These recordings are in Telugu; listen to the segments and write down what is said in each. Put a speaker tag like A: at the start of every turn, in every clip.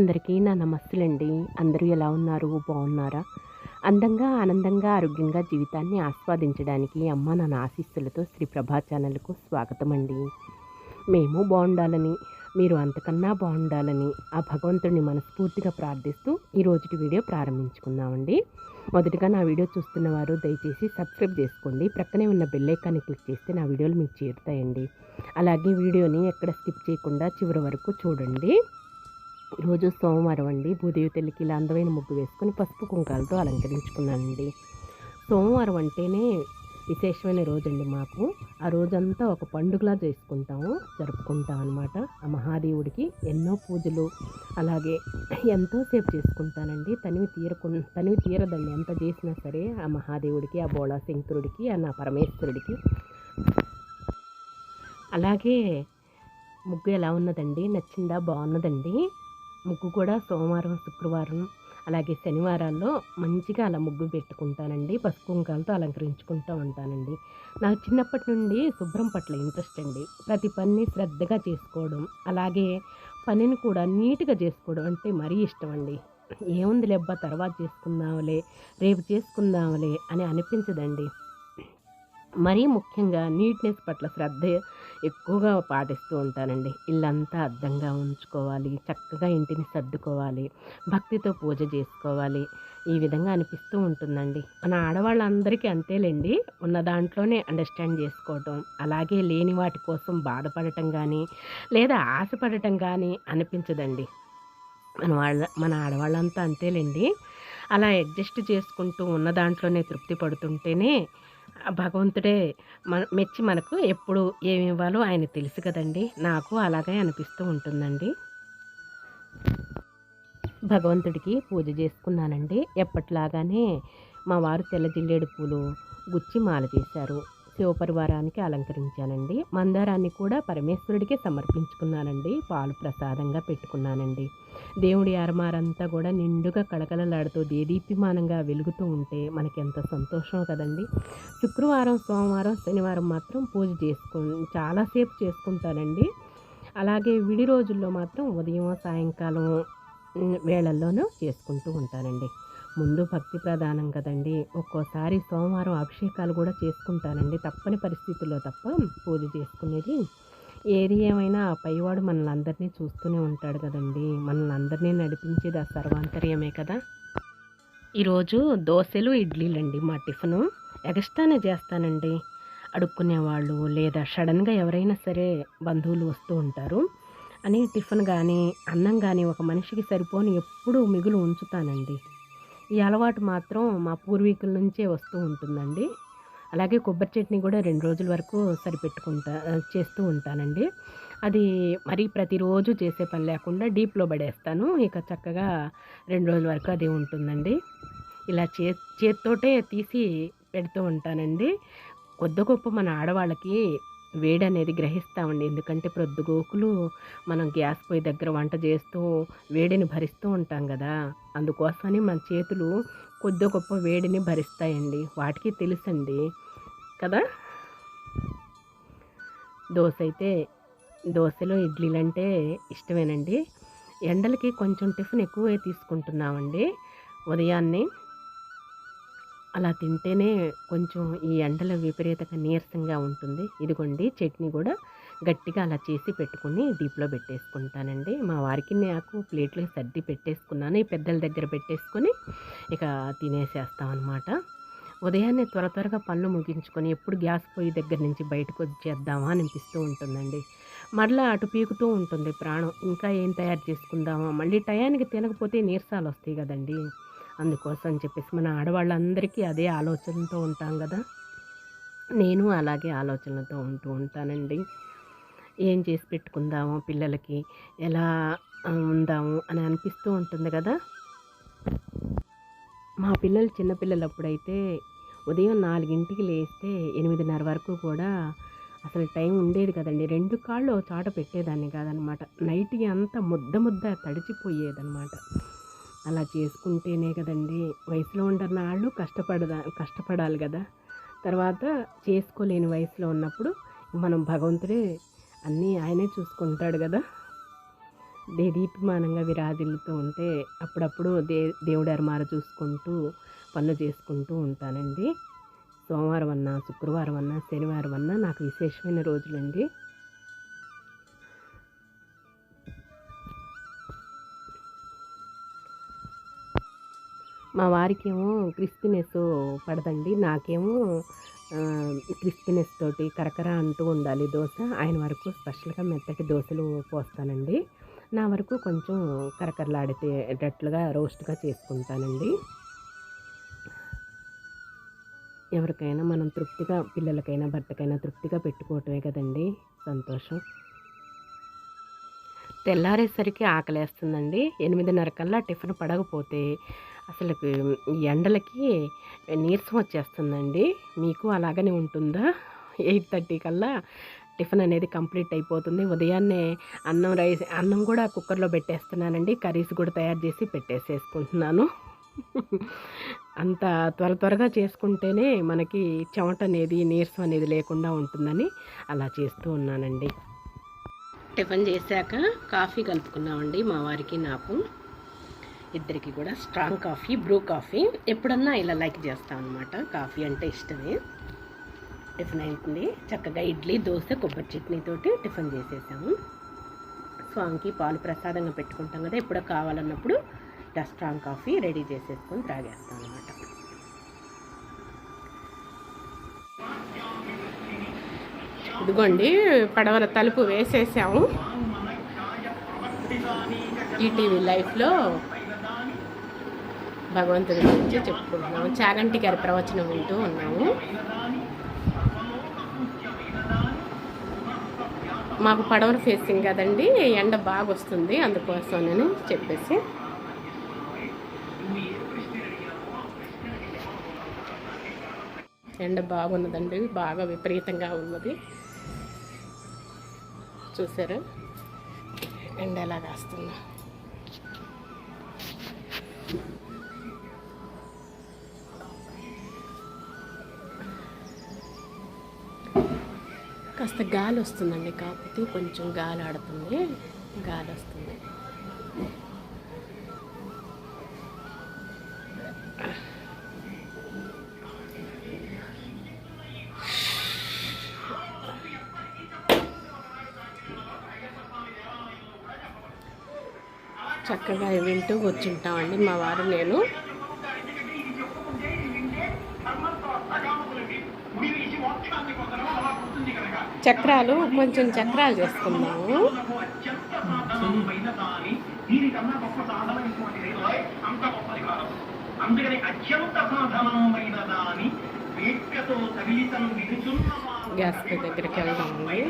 A: అందరికీ నా నమస్తులండి అందరూ ఎలా ఉన్నారు? బాగున్నారా? అందంగా ఆనందంగా ఆరోగ్యంగా జీవితాన్ని ఆస్వాదించడానికి అమ్మ నా ఆశీస్సులతో శ్రీ ప్రభా ఛానల్కు స్వాగతం అండి మేము బాగుండాలని మీరు అంతకన్నా బాగుండాలని ఆ భగవంతుడిని మనస్ఫూర్తిగా ప్రార్థిస్తూ ఈ రోజుటి వీడియో ప్రారంభించుకుందామండి. మొదటిగా నా వీడియో చూస్తున్న వారు దయచేసి సబ్స్క్రైబ్ చేసుకోండి. ప్రక్కనే ఉన్న బెల్లైకాన్ని క్లిక్ చేస్తే నా వీడియోలు మీకు చేరుతాయండి. అలాగే వీడియోని ఎక్కడ స్కిప్ చేయకుండా చివరి వరకు చూడండి. ఈరోజు సోమవారం అండి. భూదేవి ఇలా అందమైన ముగ్గు వేసుకొని పసుపు కుంకాలతో అలంకరించుకున్నానండి. సోమవారం అంటేనే విశేషమైన రోజండి మాకు. ఆ రోజంతా ఒక పండుగలా చేసుకుంటాము జరుపుకుంటాం అనమాట ఆ మహాదేవుడికి ఎన్నో పూజలు అలాగే ఎంతోసేపు చేసుకుంటానండి. తనివి తీరకు తనివి తీరదండి. ఎంత చేసినా సరే ఆ మహాదేవుడికి ఆ బోళా శంకరుడికి ఆ నా పరమేశ్వరుడికి. అలాగే ముగ్గు ఎలా ఉన్నదండి? నచ్చిందా? బాగున్నదండి? ముగ్గు కూడా సోమవారం శుక్రవారం అలాగే శనివారాల్లో మంచిగా అలా ముగ్గు పెట్టుకుంటానండి. పసుపు కుంకాలతో అలంకరించుకుంటూ ఉంటానండి. నాకు చిన్నప్పటి నుండి శుభ్రం పట్ల ఇంట్రెస్ట్ అండి. ప్రతి పనిని శ్రద్ధగా చేసుకోవడం అలాగే పనిని కూడా నీట్గా చేసుకోవడం అంటే మరీ ఇష్టం అండి. ఏముంది లేబ్బా తర్వాత చేసుకుందాంలే రేపు చేసుకుందాంలే అని అనిపించదండి. మరీ ముఖ్యంగా నీట్నెస్ పట్ల శ్రద్ధ ఎక్కువగా పాటిస్తూ ఉంటానండి. ఇల్లంతా అద్దంగా ఉంచుకోవాలి చక్కగా ఇంటిని సర్దుకోవాలి భక్తితో పూజ చేసుకోవాలి. ఈ విధంగా అనిపిస్తూ ఉంటుందండి. మన ఆడవాళ్ళందరికీ అంతేలేండి. ఉన్న దాంట్లోనే అండర్స్టాండ్ చేసుకోవటం అలాగే లేని వాటి కోసం బాధపడటం కానీ లేదా ఆశపడటం కానీ అనిపించదండి. మన వాళ్ళ మన ఆడవాళ్ళంతా అంతేలేండి. అలా అడ్జస్ట్ చేసుకుంటూ ఉన్న దాంట్లోనే తృప్తి పడుతుంటేనే భగవంతుడే మన మెచ్చి మనకు ఎప్పుడు ఏమి ఇవ్వాలో ఆయన తెలుసు కదండి. నాకు అలాగే అనిపిస్తూ ఉంటుందండి. భగవంతుడికి పూజ చేసుకున్నానండి. ఎప్పట్లాగానే మా వారు తెల్ల జిల్లేడు పూలు గుచ్చి మాల చేశారు. శివపరివారానికి అలంకరించానండి. మందారాన్ని కూడా పరమేశ్వరుడికి సమర్పించుకున్నానండి. పాలు ప్రసాదంగా పెట్టుకున్నానండి. దేవుడి అరమారంతా కూడా నిండుగా కళకళలాడుతూ దేదీప్యమానంగా వెలుగుతూ ఉంటే మనకి ఎంత సంతోషం కదండి. శుక్రవారం సోమవారం శనివారం మాత్రం పూజ చేసుకు చాలాసేపు చేసుకుంటానండి. అలాగే విడి రోజుల్లో మాత్రం ఉదయం సాయంకాలం వేళల్లోనూ చేసుకుంటూ ఉంటానండి. ముందు భక్తి ప్రధానం కదండి. ఒక్కోసారి సోమవారం అభిషేకాలు కూడా చేసుకుంటానండి. తప్పని పరిస్థితుల్లో తప్ప పూజ చేసుకునేది ఏది ఏమైనా ఆ పైవాడు మనల్ని అందరినీ చూస్తూనే ఉంటాడు కదండి. మనల్ని అందరినీ నడిపించేది ఆ సర్వాంతర్యమే కదా. ఈరోజు దోశలు ఇడ్లీలండి మా టిఫిను. ఎగస్ట్రానే చేస్తానండి. అడుక్కునేవాళ్ళు లేదా సడన్గా ఎవరైనా సరే బంధువులు వస్తూ ఉంటారు. అని టిఫిన్ కానీ అన్నం కానీ ఒక మనిషికి సరిపోని ఎప్పుడూ మిగులు ఉంచుతానండి. ఈ అలవాటు మాత్రం మా పూర్వీకుల నుంచే వస్తూ ఉంటుందండి. అలాగే కొబ్బరి చట్నీ కూడా రెండు రోజుల వరకు సరిపెట్టుకుంటా చేస్తూ ఉంటానండి. అది మరి ప్రతిరోజు చేసే పని లేకుండా డీప్లో పడేస్తాను. ఇక చక్కగా రెండు రోజుల వరకు అది ఉంటుందండి. ఇలా చే చేత్తోటే తీసి పెడుతూ ఉంటానండి. కొద్ది గొప్ప మన ఆడవాళ్ళకి వేడి అనేది గ్రహిస్తామండి. ఎందుకంటే ప్రొద్దుగోకులు మనం గ్యాస్ పొయ్యి దగ్గర వంట చేస్తూ వేడిని భరిస్తూ ఉంటాం కదా! అందుకోసమని మన చేతులు కొద్ది గొప్ప వేడిని భరిస్తాయండి. వాటికి తెలుసండి కదా! దోశ అయితే దోశలో ఇడ్లీలు అంటే ఇష్టమేనండి. ఎండలకి కొంచెం టిఫిన్ ఎక్కువే తీసుకుంటున్నామండి. ఉదయాన్నే అలా తింటేనే కొంచెం ఈ ఎండల విపరీతంగా నీరసంగా ఉంటుంది. ఇదిగోండి చట్నీ కూడా గట్టిగా అలా చేసి పెట్టుకుని డీప్లో పెట్టేసుకుంటానండి. మా వారికి నాకు ప్లేట్లో సర్ది పెట్టేసుకున్నాను. ఈ పెద్దల దగ్గర పెట్టేసుకొని ఇక తినేసేస్తామన్నమాట ఉదయాన్నే త్వర త్వరగా పనులు ముగించుకొని ఎప్పుడు గ్యాస్ పొయ్యి దగ్గర నుంచి బయటకు వచ్చేద్దామా అనిపిస్తూ ఉంటుందండి. మరలా అటు పీకుతూ ఉంటుంది ప్రాణం. ఇంకా ఏం తయారు చేసుకుందామా? మళ్ళీ టయానికి తినకపోతే నీరసాలు వస్తాయి కదండీ. అందుకోసం చెప్పేసి మన ఆడవాళ్ళందరికీ అదే ఆలోచనతో ఉంటాం కదా. నేను అలాగే ఆలోచనలతో ఉంటూ ఉంటానండి. ఏం చేసి పెట్టుకుందాము పిల్లలకి? ఎలా ఉందాము అని అనిపిస్తూ ఉంటుంది కదా. మా పిల్లలు చిన్నపిల్లలు అప్పుడైతే ఉదయం నాలుగింటికి లేస్తే ఎనిమిదిన్నర వరకు కూడా అసలు టైం ఉండేది కదండి. రెండు కాళ్ళు చాట పెట్టేదాన్ని కాదనమాట. నైట్కి అంతా ముద్ద ముద్ద తడిచిపోయేదనమాట. అలా చేసుకుంటేనే కదండి. వయసులో ఉంటున్న వాళ్ళు కష్టపడదా కష్టపడాలి కదా. తర్వాత చేసుకోలేని వయసులో ఉన్నప్పుడు మనం భగవంతుడే అన్నీ ఆయనే చూసుకుంటాడు కదా. దేదీప్యమానంగా విరాజిల్లుతూ ఉంటే అప్పుడప్పుడు దే దేవుడి అరమార చూసుకుంటూ పనులు చేసుకుంటూ ఉంటానండి. సోమవారం అన్నా శుక్రవారం అన్నా శనివారం అన్నా నాకు విశేషమైన రోజులండి. మా వారికేమో క్రిస్పీనెస్ పడదండి. నాకేమో క్రిస్పీనెస్ తోటి కరకర అంటూ ఉండాలి దోశ. ఆయన వరకు స్పెషల్గా మెత్తటి దోశలు పోస్తానండి. నా వరకు కొంచెం కరకరలాడేటట్లుగా రోస్ట్గా చేసుకుంటానండి. ఎవరికైనా మనం తృప్తిగా పిల్లలకైనా భర్తకైనా తృప్తిగా పెట్టుకోవటమే కదండి సంతోషం. తెల్లారేసరికి ఆకలేస్తుందండి. ఎనిమిదిన్నర కల్లా టిఫిన్ పడకపోతే అసలు ఎండలకి నీరసం వచ్చేస్తుందండి. మీకు అలాగనే ఉంటుందా? ఎయిట్ థర్టీ కల్లా టిఫిన్ అనేది కంప్లీట్ అయిపోతుంది. ఉదయాన్నే అన్నం రైస్ అన్నం కూడా కుక్కర్లో పెట్టేస్తున్నానండి. కర్రీస్ కూడా తయారు చేసి పెట్టేసేసుకుంటున్నాను. అంత త్వర త్వరగా చేసుకుంటేనే మనకి చెమట అనేది నీరసం అనేది లేకుండా ఉంటుందని అలా చేస్తూ ఉన్నానండి. టిఫిన్ చేశాక కాఫీ కలుపుకున్నామండి మా వారికి నాకు. ఇద్దరికి కూడా స్ట్రాంగ్ కాఫీ బ్రూ కాఫీ. ఎప్పుడన్నా ఇలా లైక్ చేస్తాం అనమాట కాఫీ అంటే ఇష్టమే. టిఫిన్ అవుతుంది చక్కగా ఇడ్లీ దోశ కొబ్బరి చట్నీతోటి టిఫిన్ చేసేసాము. స్వామికి పాలు ప్రసాదంగా పెట్టుకుంటాం కదా ఎప్పుడో కావాలన్నప్పుడు ఇలా స్ట్రాంగ్ కాఫీ రెడీ చేసేసుకొని తాగేస్తాం అనమాట ఇదిగోండి పడవల తలుపు వేసేసాము. ఈటీవీ లైఫ్లో భగవంతుడి గురించి చెప్పుకుంటున్నాము. చాగంటి గారి ప్రవచనం వింటూ ఉన్నాము. మాకు పడవర ఫేసింగ్ కదండి ఎండ బాగా వస్తుంది అందుకోసం నేను చెప్పేసి. ఎండ బాగున్నదండి బాగా విపరీతంగా ఉన్నది. చూసారు? ఎండ ఎలా కాస్తున్నా కాస్త గాలి వస్తుందండి కాకపోతే కొంచెం గాలి ఆడుతుంది గాలి వస్తుంది చక్కగా వింటూ కూర్చుంటామండి మా వారు నేను. చక్రాలు కొంచెం చక్రాలు చేసుకున్నాము గ్యాస్ దగ్గరికి వెళ్దామండి.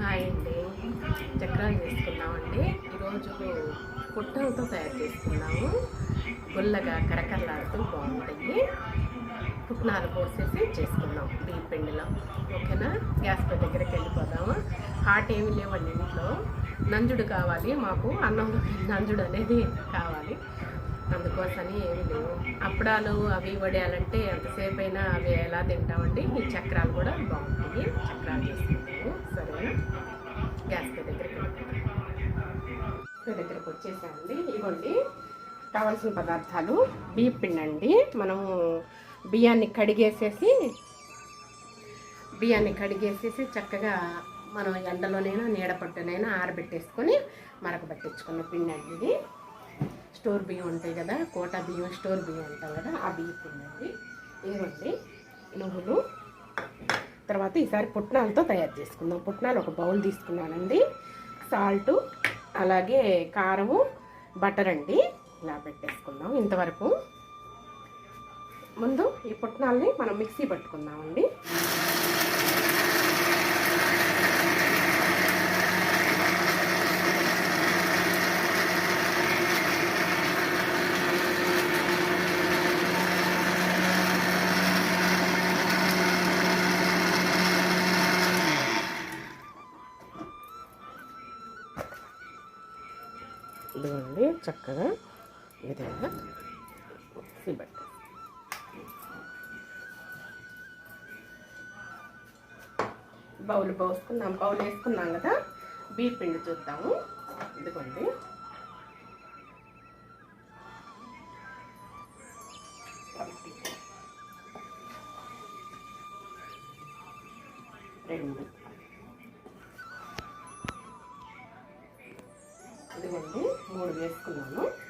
A: హాయ్ అండి. చక్రాలు చేసుకున్నామండి ఈరోజు పుట్టలతో తయారు చేసుకున్నాము. గుల్లగా కరకరలాడుతూ బాగుంటాయి. పుట్నాలు పోసేసి చేసుకున్నాం బియ్య పిండిలో. ఓకేనా? గ్యాస్ పై దగ్గరికి వెళ్ళిపోదాము? హాట్ ఏమి లేవండి ఇంట్లో. నంజుడు కావాలి మాకు. అన్నంలో నంజుడు అనేది కావాలి. అందుకోసని ఏమి లేవు. అప్పడాలు అవి వడియాలంటే ఎంతసేపు అయినా అవి ఎలా తింటామండి? ఈ చక్రాలు కూడా బాగుంటాయి. చక్రాలు చేసుకుంటాము సరేనా? గ్యాస్ పై దగ్గరికి వెళ్ళిపోతాం పై వచ్చేసామండి. ఇవ్వండి కావాల్సిన పదార్థాలు బియ్య పిండి అండి. మనము బియ్యాన్ని కడిగేసేసి బియ్యాన్ని కడిగేసేసి చక్కగా మనం ఎండలోనైనా నీడ పట్టునైనా ఆరబెట్టేసుకొని మరక పట్టించుకున్న పిండి అండి ఇది. స్టోర్ బియ్యం ఉంటాయి కదా కోటా బియ్యం స్టోర్ బియ్యం అంటాం కదా ఆ బియ్య పిండి అండి. ఇదిగోండి నువ్వులు. తర్వాత ఈసారి పుట్నాలతో తయారు చేసుకుందాం. పుట్నాలు ఒక బౌల్ తీసుకున్నానండి. సాల్టు అలాగే కారము బటర్ అండి. ఇలా పెట్టేసుకుందాం ఇంతవరకు. ముందు ఈ పుట్నాల్ని మనం మిక్సీ పట్టుకుందామండి. ఇదిగోండి చక్కగా విధంగా మిక్సీ బౌల్ పోసుకున్నాం బౌల్ వేసుకున్నాం కదా? బీట్ పిండి చూద్దాము. ఇదిగోండి. రెండు. ఇదిగోండి మూడు వేసుకున్నాను.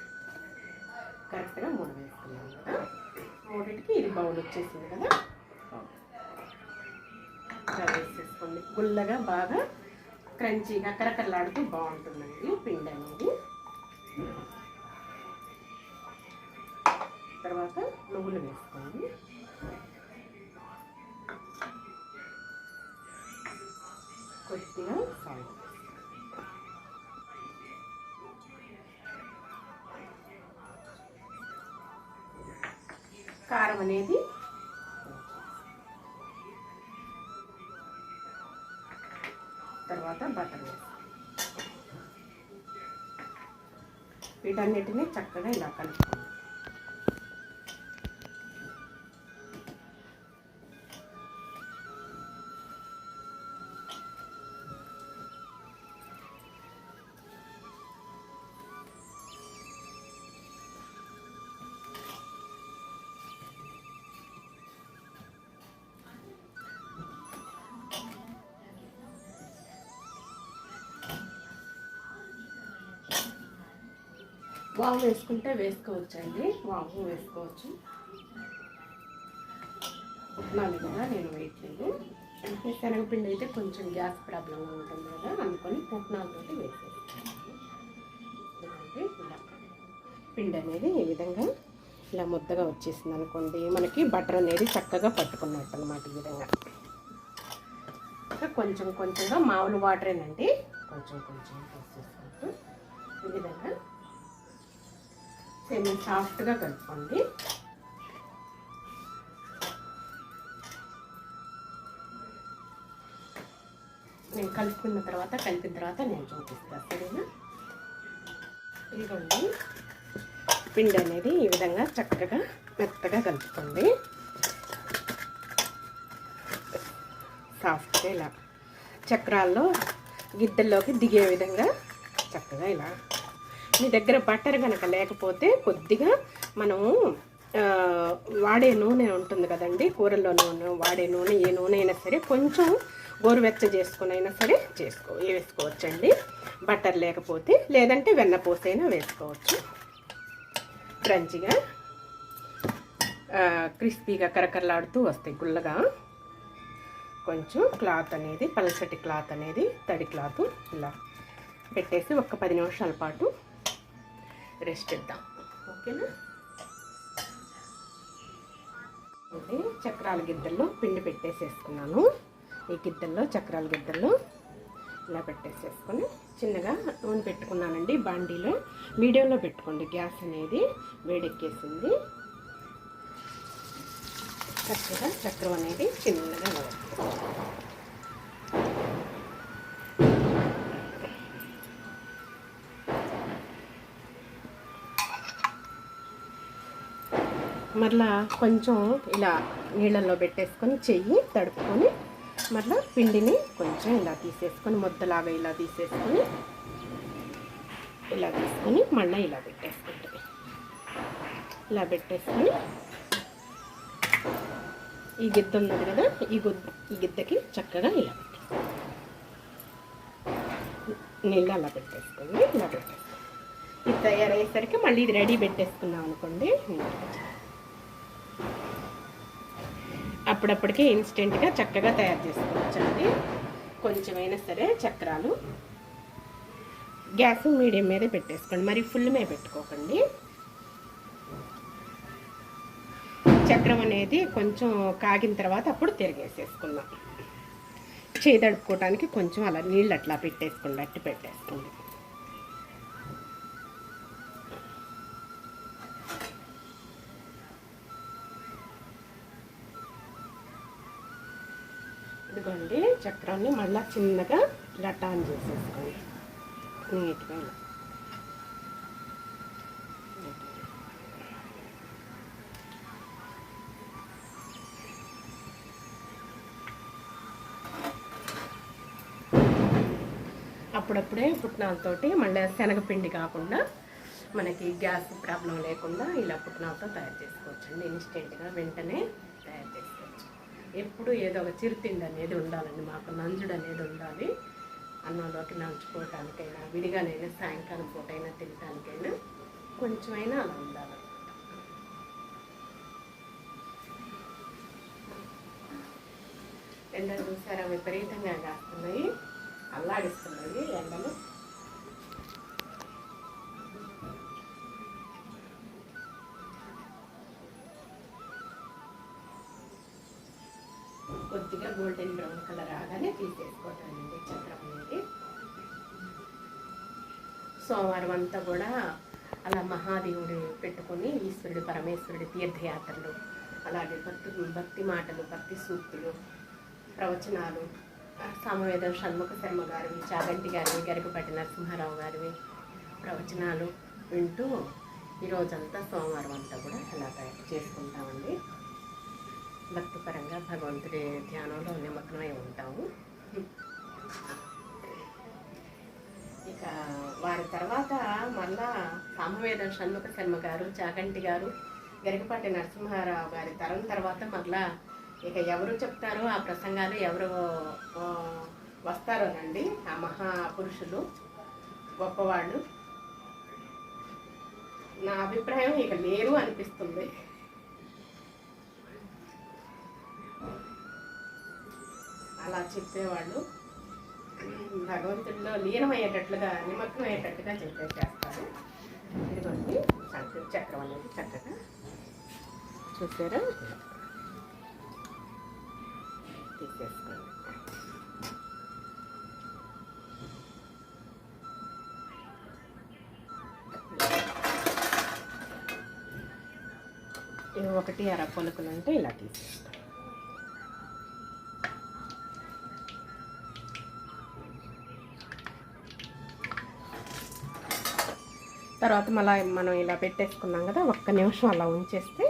A: కరెక్ట్గా మూడు వేసుకున్నాను కదా. మూడింటికి ఇది బౌల్ వచ్చేసింది కదా. ఇలా వేసేసుకోండి. గుల్లగా బాగా క్రంచీగా కరకరలాడుతూ బాగుంటుందండి పిండి అనేది. తర్వాత నువ్వులు వేసుకోండి. కొద్దిగా కారం అనేది తర్వాత బటర్ వేస్తాం వీటన్నిటిని చక్కగా ఇలా కలుపుకోండి వాము వేసుకుంటే వేసుకోవచ్చండి. వాము వేసుకోవచ్చు. పుట్నాలు కదా నేను వేయట్లేదు అంటే శనగపిండి అయితే కొంచెం గ్యాస్ ప్రాబ్లం ఉంటుంది కదా అనుకొని పుట్నాలతోటి వేసుకోవచ్చు ఇలా పిండి అనేది ఈ విధంగా ఇలా ముద్దగా వచ్చేసింది అనుకోండి. మనకి బటర్ అనేది చక్కగా పట్టుకున్నట్టు అనమాట ఈ విధంగా. కొంచెం కొంచెంగా మామూలు వాటరేనండి కొంచెం కొంచెం వేసేసుకుంటూ ఈ విధంగా సెమీ సాఫ్ట్గా కలుపుకోండి. నేను కలుపుకున్న తర్వాత కలిపిన తర్వాత నేను చూపిస్తాను సరేనా? ఇదిగోండి. పిండి అనేది ఈ విధంగా చక్కగా మెత్తగా కలుపుకోండి. సాఫ్ట్గా ఇలా చక్రాల్లో గిద్దల్లోకి దిగే విధంగా చక్కగా ఇలా మీ దగ్గర బట్టర్ కనుక లేకపోతే కొద్దిగా మనము వాడే నూనె ఉంటుంది కదండి కూరల్లో నూనె వాడే నూనె ఏ నూనె అయినా సరే కొంచెం గోరువెచ్చ చేసుకుని అయినా సరే చేసుకో వేసుకోవచ్చండి? బట్టర్ లేకపోతే లేదంటే వెన్నపూస అయినా వేసుకోవచ్చు. క్రంచిగా క్రిస్పీగా కరకరలాడుతూ వస్తాయి గుల్లగా. కొంచెం క్లాత్ అనేది పలసటి క్లాత్ అనేది తడి క్లాత్ ఇలా పెట్టేసి ఒక పది నిమిషాల పాటు రెస్ట్ ఇద్దాం ఓకేనా? అంటే చక్రాల గిద్దల్లో పిండి పెట్టేసేసుకున్నాను. ఈ గిద్దల్లో చక్రాల గిద్దల్లో ఇలా పెట్టేసేసుకొని చిన్నగా నూనె పెట్టుకున్నానండి బాండీలో. మీడియంలో పెట్టుకోండి గ్యాస్ అనేది వేడెక్కేసింది. చక్కగా చక్రం అనేది చిన్నగా మరలా కొంచెం ఇలా నీళ్ళల్లో పెట్టేసుకొని చెయ్యి తడుపుకొని మరలా పిండిని కొంచెం ఇలా తీసేసుకొని ముద్దలాగా ఇలా తీసేసుకొని ఇలా తీసుకొని మళ్ళీ ఇలా పెట్టేసుకుంటుంది. ఇలా పెట్టేసుకొని ఈ గిద్ద ఉన్నది కదా ఈ గుద్ద ఈ గిద్దకి చక్కగా ఇలా పెట్టేసుకోండి నీళ్ళు అలా పెట్టేసుకోండి ఇలా పెట్టేసుకోండి ఇది తయారయ్యేసరికి మళ్ళీ ఇది రెడీ పెట్టేసుకున్నాం అనుకోండి. అప్పుడప్పటికే ఇన్స్టెంట్గా చక్కగా తయారు చేసుకోవచ్చండి. కొంచెమైనా సరే చక్రాలు. గ్యాస్ మీడియం మీదే పెట్టేసుకోండి. మరి ఫుల్ మీద పెట్టుకోకండి. చక్రం అనేది కొంచెం కాగిన తర్వాత అప్పుడు తిరిగేసేసుకుందాం. చేయి కొంచెం అలా నీళ్ళు అట్లా పెట్టేసుకోండి. అట్టి పెట్టేసుకోండి. చక్రాన్ని మళ్ళీ చిన్నగా ఇలా టర్న్ చేసేసుకోండి. నీట్గా ఇలా. అప్పుడప్పుడే పుట్నాలతోటి మళ్ళీ శనగపిండి కాకుండా మనకి గ్యాస్ ప్రాబ్లం లేకుండా ఇలా పుట్నాలతో తయారు చేసుకోవచ్చండి. ఇన్స్టెంట్గా వెంటనే తయారు చేసుకోవచ్చు ఎప్పుడు ఏదో ఒక చిరుతిండి అనేది ఉండాలండి. మాకు నంజుడు అనేది ఉండాలి. అన్నంలోకి నంచుకోవటానికైనా విడిగానైనా సాయంకాలం పూట అయినా తినటానికైనా కొంచెమైనా అలా ఉండాలి. ఎండలు చూసారా? విపరీతంగా కాస్తున్నాయి. అల్లాడిస్తున్నాయి ఎండలు. కొద్దిగా గోల్డెన్ బ్రౌన్ కలర్ రాగానే తీసేసుకోవటానండి చక్రం అనేది. సోమవారం అంతా కూడా అలా మహాదేవుడు పెట్టుకొని ఈశ్వరుడు పరమేశ్వరుడి తీర్థయాత్రలు అలాగే భక్తి భక్తి మాటలు భక్తి సూక్తులు ప్రవచనాలు సామవేదం షణ్ముఖ శర్మ గారివి చాగంటి గారివి గరికపట్టి నరసింహారావు గారివి ప్రవచనాలు వింటూ ఈ రోజంతా సోమవారం అంతా కూడా అలాగ చేసుకుంటామండి. భక్తిపరంగా భగవంతుడి ధ్యానంలో నిమగ్నమై ఉంటాము. ఇక వారి తర్వాత మళ్ళా సామవేద షణ్ముఖ శర్మ గారు చాగంటి గారు గరికపాటి నరసింహారావు గారి తరం తర్వాత మళ్ళా ఇక ఎవరు చెప్తారో ఆ ప్రసంగాలు ఎవరు వస్తారోనండి. ఆ మహాపురుషులు గొప్పవాళ్ళు. నా అభిప్రాయం ఇక లేరు అనిపిస్తుంది. అలా చెప్పేవాళ్ళు. భగవంతుడిలో లీనమయ్యేటట్లుగా నిమగ్నమయ్యేటట్టుగా చెప్పేసేస్తారు ఇదిగోండి చక్ర చక్రం అనేది చక్కగా చూసారా? తీసేసుకోండి. ఒకటి అర పొలుకులు అంటే ఇలా తీసేస్తాం తర్వాత మళ్ళీ మనం ఇలా పెట్టేసుకున్నాం కదా ఒక్క నిమిషం అలా ఉంచేస్తే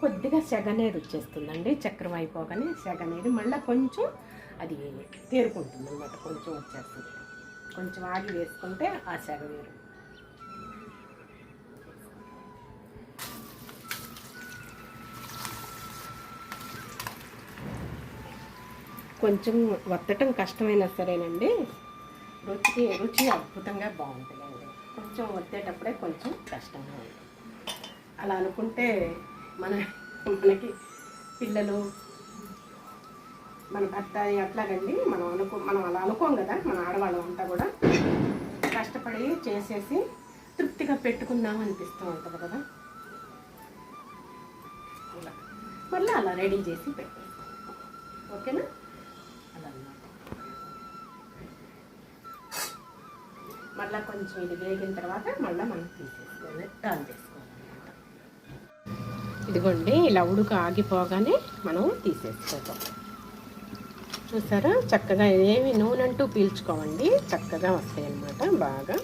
A: కొద్దిగా సెగ అనేది వచ్చేస్తుందండి. చక్రం అయిపోగానే సెగ అనేది మళ్ళీ కొంచెం అది తేరుకుంటుంది అనమాట కొంచెం వచ్చేస్తుంది. కొంచెం ఆగి వేసుకుంటే ఆ సెగ వేరు కొంచెం వత్తటం కష్టమైనా సరేనండి. రుచికి రుచి అద్భుతంగా బాగుంటుంది. కొంచెం వచ్చేటప్పుడే కొంచెం కష్టంగా ఉంది. అలా అనుకుంటే మన మనకి పిల్లలు మన భర్త అట్లాగండి మనం అనుకో మనం అలా అనుకోం కదా మన ఆడవాళ్ళం అంతా కూడా. కష్టపడి చేసేసి తృప్తిగా పెట్టుకుందాం అనిపిస్తూ ఉంటుంది కదా. అలా. మళ్ళీ అలా రెడీ చేసి పెట్టేస్తాం. ఓకేనా? మళ్ళీ కొంచెం ఇది వేగిన తర్వాత మళ్ళీ మనం తీసేసుకోవాలి దాని చేసుకోవాలన్నమాట. ఇదిగోండి ఇలా ఉడుకు ఆగిపోగానే మనం తీసేసుకోవాలి చూసారా? చక్కగా ఏమి నూనె అంటూ పీల్చుకోవండి. చక్కగా వస్తాయి అన్నమాట బాగా.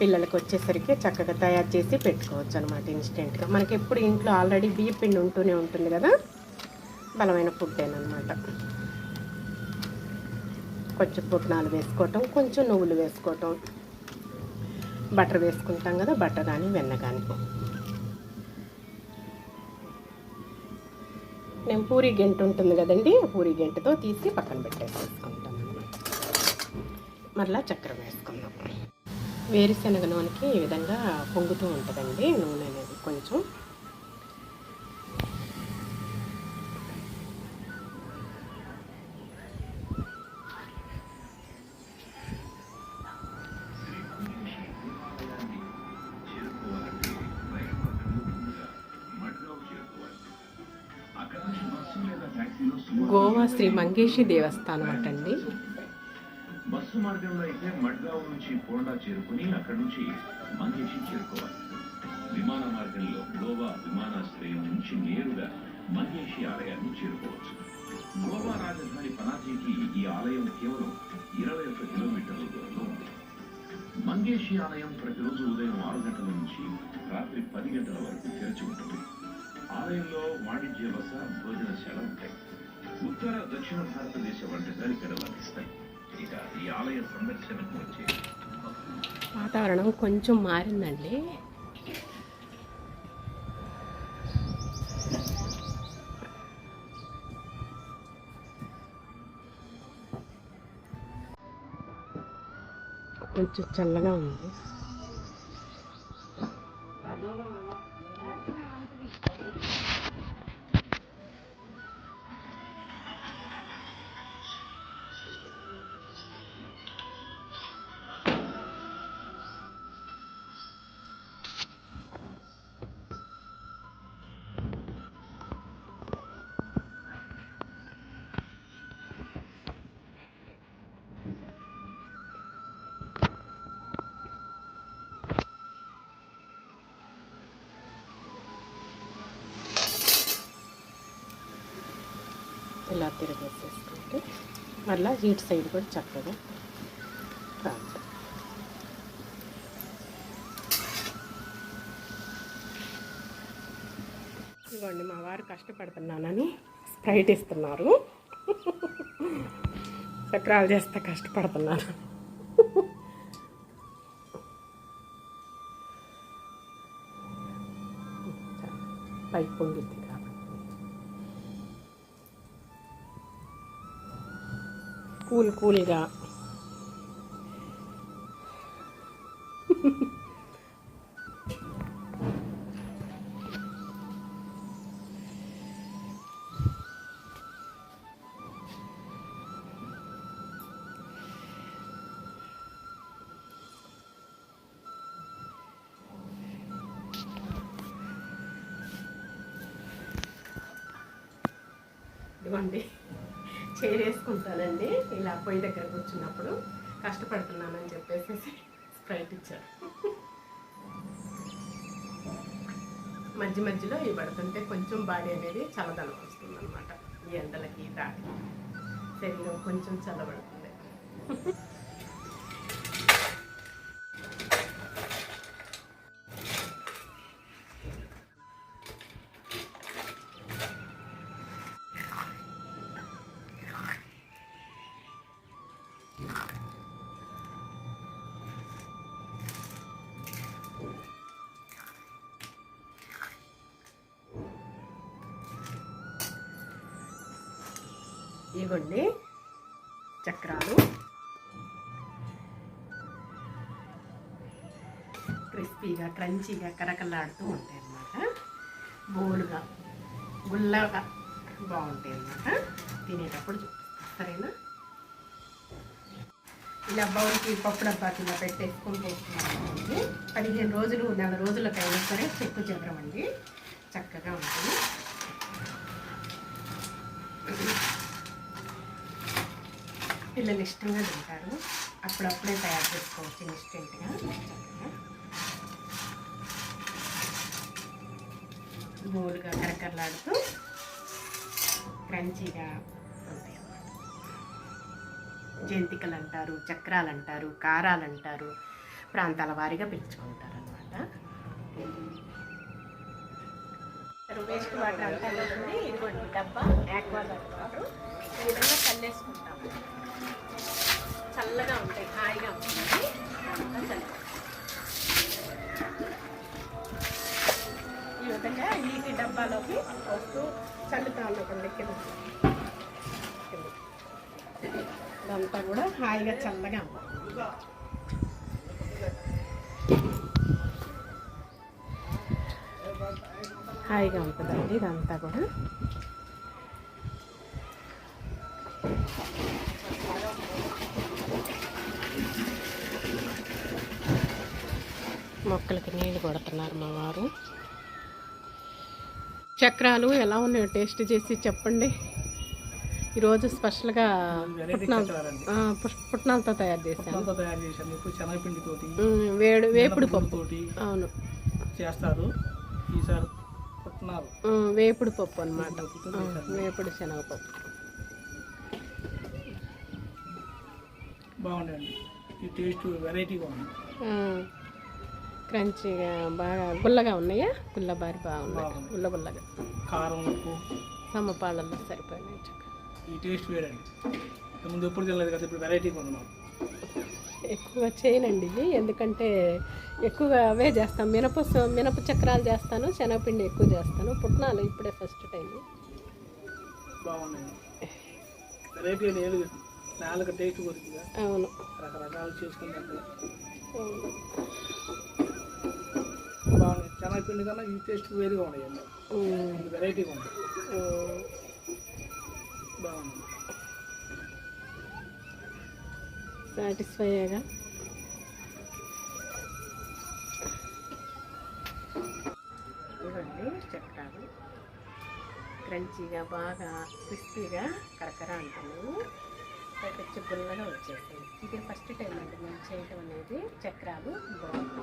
A: పిల్లలకి వచ్చేసరికి చక్కగా తయారు చేసి పెట్టుకోవచ్చు అనమాట ఇన్స్టెంట్గా మనకి ఎప్పుడు ఇంట్లో ఆల్రెడీ బియ్య పిండి ఉంటూనే ఉంటుంది కదా? బలమైన ఫుడ్ అనమాట కొంచెం పుట్నాలు వేసుకోవటం కొంచెం నువ్వులు వేసుకోవటం. బటర్ వేసుకుంటాం కదా బటర్ కానీ వెన్న కానీ. నేను పూరి గెంట ఉంటుంది కదండి పూరి గెంటతో తీసి పక్కన పెట్టేసుకుంటాం మరలా చక్కెర వేసుకుందాం. వేరుశనగ నూనెకి ఈ విధంగా పొంగుతూ ఉంటుందండి నూనె అనేది కొంచెం గోవా శ్రీ మంగేషి దేవస్థానం అటండి.
B: బస్సు మార్గంలో అయితే మడ్గావ్ నుంచి పోండా చేరుకుని అక్కడి నుంచి మంగేషి చేరుకోవాలి. విమాన మార్గంలో గోవా విమానాశ్రయం నుంచి నేరుగా మంగేషి ఆలయాన్ని చేరుకోవచ్చు. గోవా రాజధాని పనాజీకి ఈ ఆలయం కేవలం ఇరవై ఒక్క కిలోమీటర్ల దూరంలో ఉంది. మంగేషి ఆలయం ప్రతిరోజు ఉదయం ఆరు గంటల నుంచి రాత్రి పది గంటల వరకు తెరిచి ఉంటుంది. ఆలయంలో వాణిజ్య బస భోజనశాల ఉంటాయి. ఉత్తర దక్షిణ భారతదేశ వంటకాలు ఇక్కడ లభిస్తాయి ఇక ఈ ఆలయ సందర్శనకు వచ్చే
A: వాతావరణం కొంచెం మారిందండి కొంచెం చల్లగా ఉంది మళ్ళీ హీట్ సైడ్ కూడా చక్కగా ఇవ్వండి ఇదిగోండి మా వారు కష్టపడుతున్నానని స్ప్రైట్ ఇస్తున్నారు. చక్రాలు చేస్తే కష్టపడుతున్నారు పైకి పొంగిద్ది కూల్గా ఇదిగోండి చేరేసుకుంటానండి ఇలా పొయ్యి దగ్గర కూర్చున్నప్పుడు కష్టపడుతున్నానని చెప్పేసి స్ప్రైట్ ఇచ్చారు. మధ్య మధ్యలో ఇవి పడుతుంటే కొంచెం బాడీ అనేది చల్లదనం వస్తుంది అనమాట ఈ ఎండలకి దాటి శరీరం కొంచెం చల్లబడుతుంది. ఇదిగోండి చక్రాలు. క్రిస్పీగా క్రంచీగా కరకలాడుతూ ఉంటాయి అన్నమాట. బోలుగా గుల్లగా బాగుంటాయి అన్నమాట. తినేటప్పుడు సరేనా? ఇలా బౌల్కి పప్పు డబ్బా కింద పెట్టేసుకుంటూ పోతున్నామండి పదిహేను రోజులు నెల రోజులకైనా సరే చెక్కు అండి చక్కగా ఉంటుంది. పిల్లలు ఇష్టంగా తింటారు. అప్పుడప్పుడే తయారు చేసుకోవచ్చు ఇన్స్టెంట్గా చక్కగా కరకరలాడుతూ క్రంచీగా ఉంటాయి అన్నమాట. జంతికలు అంటారు చక్రాలు అంటారు కారాలు అంటారు ప్రాంతాల వారీగా పిలుచుకుంటారు అనమాట వేస్ట్ వాటర్ అంతా లేకుండా ఇదిగోండి డబ్బా యాక్వా వాటర్ ఈ విధంగా చల్లేసుకుంటాము. చల్లగా ఉంటాయి హాయిగా ఉంటుంది ఈ విధంగా నీటి డబ్బాలోకి వస్తూ చల్లుతా ఉన్నప్పుడు కింద ఇదంతా కూడా హాయిగా చల్లగా ఉంటుంది హాయిగా ఉంటుందండి ఇదంతా కూడా. మొక్కలకి నీళ్ళు కొడుతున్నారు మా వారు. చక్రాలు ఎలా ఉన్నాయో టేస్ట్ చేసి చెప్పండి. ఈరోజు స్పెషల్గా పుట్నాలు పుట్నాలతో తయారు చేశాను.
C: తయారు శనగపిండితోటి
A: వేడు వేపుడు పప్పు.
C: తోటి
A: అవును.
C: చేస్తారు. ఈసారి
A: ఉమ్, వేపుడు పప్పు అనమాట. వేపుడు శనగపప్పు.
C: బాగుండండి ఈ టేస్ట్ వెరైటీగా ఉంది.
A: క్రంచీగా బాగా గుల్లగా ఉన్నాయా? గుల్లబారి బాగున్నాయి. గుల్ల గుల్లగా.
C: కారం ఉప్పు.
A: సమపాళ్ళల్లో సరిపోయినాయి. చక్కగా
C: ఈ టేస్ట్ వేరండి. ముందు ఎప్పుడు తినలేదు కదా ఇప్పుడు వెరైటీగా ఉంది
A: ఎక్కువగా చేయనండి. ఇవి ఎందుకంటే ఎక్కువగా అవే చేస్తాను మినప మినప చక్రాలు చేస్తాను శనగపిండి ఎక్కువ చేస్తాను. పుట్నాలు ఇప్పుడే ఫస్ట్ టైం అవును.
C: శనగపిండి కన్నా ఈ టేస్ట్ వేరుగా ఇది వెరైటీగా ఉంది. బాగుంది
A: సాటిస్ఫై అయ్యాగా ఇవ్వండి చక్రాలు. క్రంచీగా బాగా క్రిస్పీగా కరకర అంటాము. పైకొచ్చి గుల్లగా వచ్చేసాయి ఇది ఫస్ట్ టైం అండి మేము చేయటం అనేది. చక్రాలు బాగుంది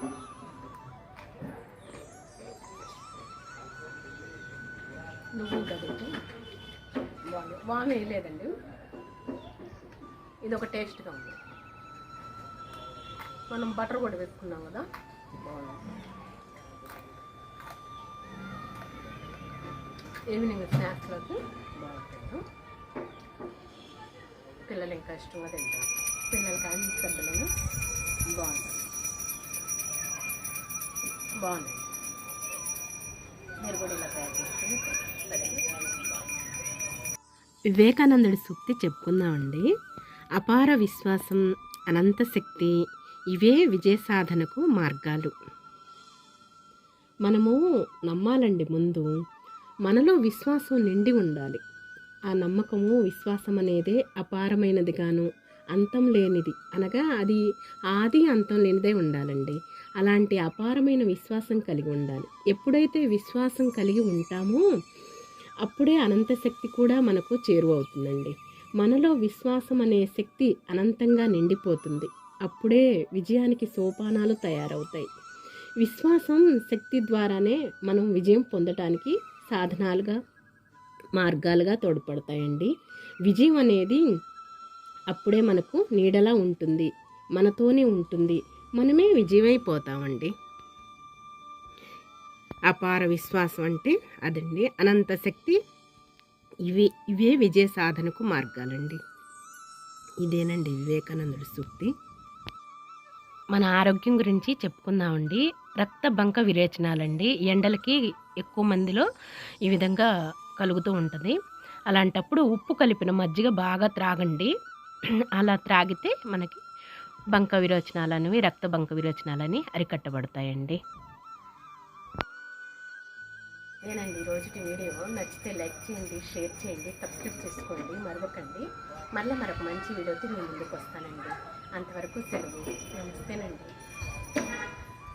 A: నువ్వు కదండి బాగుంది వామ్ వేయలేదండి. ఇది ఒక టేస్ట్గా ఉంది. మనం బటర్ కూడా వేసుకున్నాం కదా. ఈవినింగ్ స్నాక్స్లోకి బాగుంటాయి పిల్లలు ఇంకా ఇష్టంగా తింటారు. పిల్లలు కానీ పెద్దలను బాగుంటుంది. బాగుంది మీరు కూడా ఇలా తయారు చేసుకుని సరే వివేకానందుడి సూక్తి చెప్పుకుందామండి. అపార విశ్వాసం అనంత శక్తి ఇవే విజయ సాధనకు మార్గాలు. మనము నమ్మాలండి ముందు మనలో విశ్వాసం నిండి ఉండాలి. ఆ నమ్మకము విశ్వాసం అనేదే అపారమైనదిగాను అంతం లేనిది అనగా అది ఆది అంతం లేనిదే ఉండాలండి. అలాంటి అపారమైన విశ్వాసం కలిగి ఉండాలి. ఎప్పుడైతే విశ్వాసం కలిగి ఉంటామో అప్పుడే అనంత శక్తి కూడా మనకు చేరువవుతుందండి. మనలో విశ్వాసం అనే శక్తి అనంతంగా నిండిపోతుంది. అప్పుడే విజయానికి సోపానాలు తయారవుతాయి. విశ్వాసం శక్తి ద్వారానే మనం విజయం పొందటానికి సాధనాలుగా మార్గాలుగా తోడ్పడతాయండి. విజయం అనేది అప్పుడే మనకు నీడలా ఉంటుంది మనతోనే ఉంటుంది. మనమే విజయమైపోతామండి. అపార విశ్వాసం అంటే అదండి. అనంత శక్తి ఇవి ఇవే విజయ సాధనకు మార్గాలండి. ఇదేనండి వివేకానందుడి సూక్తి. మన ఆరోగ్యం గురించి చెప్పుకుందామండి. రక్త బంక విరేచనాలండి. ఎండలకి ఎక్కువ మందిలో ఈ విధంగా కలుగుతూ ఉంటుంది. అలాంటప్పుడు ఉప్పు కలిపిన మజ్జిగ బాగా త్రాగండి. అలా త్రాగితే మనకి బంక విరోచనాలు అనేవి రక్త బంక విరోచనాలని అరికట్టబడతాయండి. నేనండి రోజుటి వీడియో. నచ్చితే లైక్ చేయండి షేర్ చేయండి సబ్స్క్రైబ్ చేసుకోండి మరొకండి మళ్ళీ మరొక మంచి వీడియోతో మీ ముందుకు వస్తానండి. అంతవరకు సెలవు నమస్తేనండి.